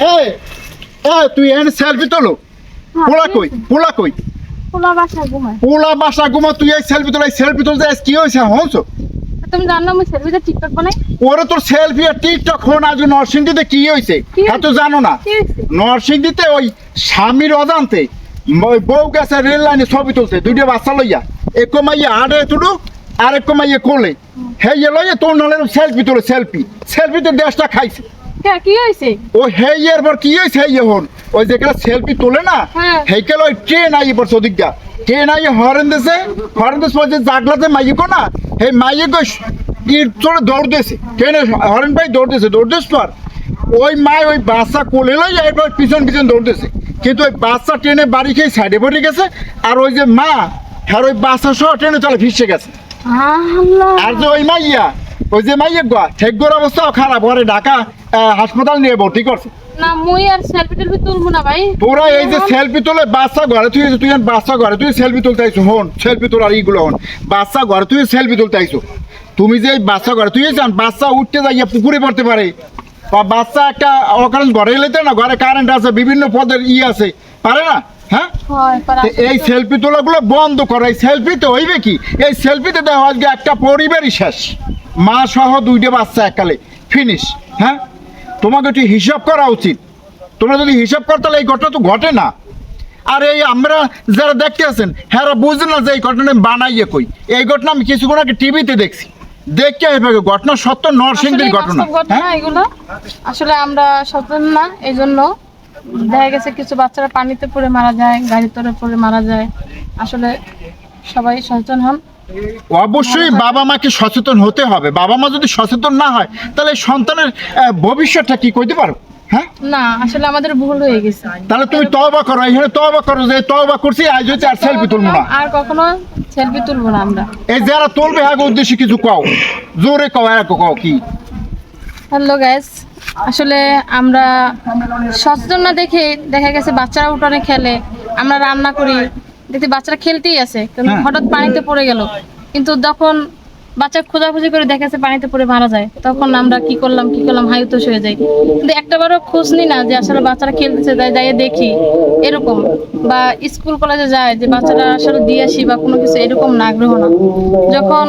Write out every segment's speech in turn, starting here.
এই এই তুই এখানে সেলফি তোলো। পোলা কই? পোলা কই? পোলা বাসা ঘুমায়। পোলা বাসা ঘুমা তুই এই সেলফি তোলা সেলফি তুলতে কি হয়েছে হংস? তুমি জানো আমি সেলফিতে টিকটক বানাই? ওরে তোর সেলফি আর টিকটক হন আজ নরসিংদীতে কি হ্যাঁ তো জানো না। নরসিংদীতে ওই স্বামীর অজান্তে বউ গেছে রেল লাইনে ছবি তুলছে দুইটা বাচ্চা লইয়া। এক মাইয়া আড়ে তুলু আর এক মাইয়া কোলে। হে ইয়ে লইয়া তোর নালে সেলফি তোলে সেলফি সেলফিতে দেশটা খাইছে। কে কি হয়েছে? ও হে ইয়ের কি হয়েছে? হন ওই যেগুলা সেলফি তোলে না হ্যাঁ। ওই ট্রেন আই পর সদিকটা ট্রেন আই হরেন দেশে হরেন দেশ পর জাগলাতে মাইয়ে না হে মাইয়ে ইট চড়ে দৌড় দেছে ট্রেনে হরেন ভাই দৌড় দেছে দৌড় দেশ পর। ওই মায় ওই বাচ্চা কোলে লই এরপর পিছন পিছন কিন্তু ওই বাচ্চা ট্রেনে বাড়ি খেয়ে সাইডে পড়ে গেছে আর ওই যে মা আর ওই বাচ্চা সহ ট্রেনে চলে ভিসে গেছে। আর যে ওই মাইয়া ওই যে মাইয়া গা ঠেকগোর অবস্থা খারাপ ওরে ঢাকা হাসপাতাল নিয়ে ভর্তি করছে না মুই আর সেলফি টেলফি তুলবো না ভাই। তোরা এই যে সেলফি তোলে বাচ্চা ঘরে তুই তুই বাচ্চা ঘরে তুই সেলফি তুলতে আইছো হন সেলফি তোলার এইগুলো হন। বাচ্চা ঘরে তুই সেলফি তুলতে আইছো। তুমি যে এই বাচ্চা ঘরে তুই জান বাচ্চা উঠতে যাইয়া পুকুরে পড়তে পারে। বা বাচ্চা একটা অকারণ ঘরে এলেতে না ঘরে কারেন্ট আছে বিভিন্ন পদের ই আছে। পারে না? হ্যাঁ? হয় এই সেলফি তোলাগুলো বন্ধ করো এই সেলফিতে হইবে কি? এই সেলফিতে দেখো আজকে একটা পরিবারই শেষ। মা সহ দুইটা বাচ্চা এককালে। ফিনিশ হ্যাঁ? তোমাকে একটু হিসাব করা উচিত। তোমরা যদি হিসাব কর তাহলে এই ঘটনা তো ঘটে না। আর এই আমরা যারা দেখতে আছেন হ্যাঁ বুঝে না যে এই ঘটনা আমি বানাইয়ে কই। এই ঘটনা আমি কিছুক্ষণ আগে টিভিতে দেখছি। দেখতে এভাবে ঘটনা সত্য নরসিংদীর ঘটনা হ্যাঁ? এগুলো আসলে আমরা সচেতন না এই জন্য দেখা গেছে কিছু বাচ্চারা পানিতে পড়ে মারা যায় গাড়ি তরে পড়ে মারা যায়। আসলে সবাই সচেতন হন। অবশ্যই বাবা মাকে সচেতন হতে হবে। বাবা মা যদি সচেতন না হয় তাহলে সন্তানের ভবিষ্যৎটা কি করতে পারো হ্যাঁ? না আসলে আমাদের ভুল হয়ে গেছে। তাহলে তুমি তওবা করো এখানে তওবা করো যে তওবা করছি আজ হচ্ছে আর সেলফি তুলবো না। আর কখনো সেলফি তুলবো না আমরা। এই যারা তুলবে হ্যাঁ উদ্দেশ্যে কিছু কও। জোরে কও এক কও কি? হ্যালো আসলে আমরা সচেতন না দেখে দেখা গেছে বাচ্চারা উঠোনে খেলে আমরা রান্না করি দেখতে বাচ্চারা খেলতেই আছে কিন্তু হ্যাঁ। হঠাৎ পানিতে পড়ে গেল কিন্তু যখন বাচ্চা খোঁজাখুঁজি করে দেখা যাচ্ছে পানিতে পড়ে মারা যায়। তখন আমরা কি করলাম কি করলাম হাইতোষ হয়ে যাই। কিন্তু একটাবারও খোঁজ নি না যে আসলে বাচ্চারা খেলতেছে তাই যাই দেখি। এরকম। বা স্কুল কলেজে যায় যে বাচ্চারা আসলে দিয়ে আসি বা কোনো কিছু এরকম না আগ্রহ না। যখন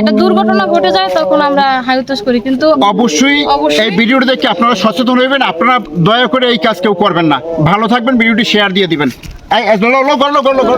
একটা দুর্ঘটনা ঘটে যায় তখন আমরা হাইতোষ করি। কিন্তু অবশ্যই। এই ভিডিওটি দেখে আপনারা সচেতন হইবেন। আপনারা দয়া করে এই কাজ কেউ করবেন না। ভালো থাকবেন ভিডিওটি শেয়ার দিয়ে দিবেন। এই এই, লো, লো, লো, লো, লো, লো, লো।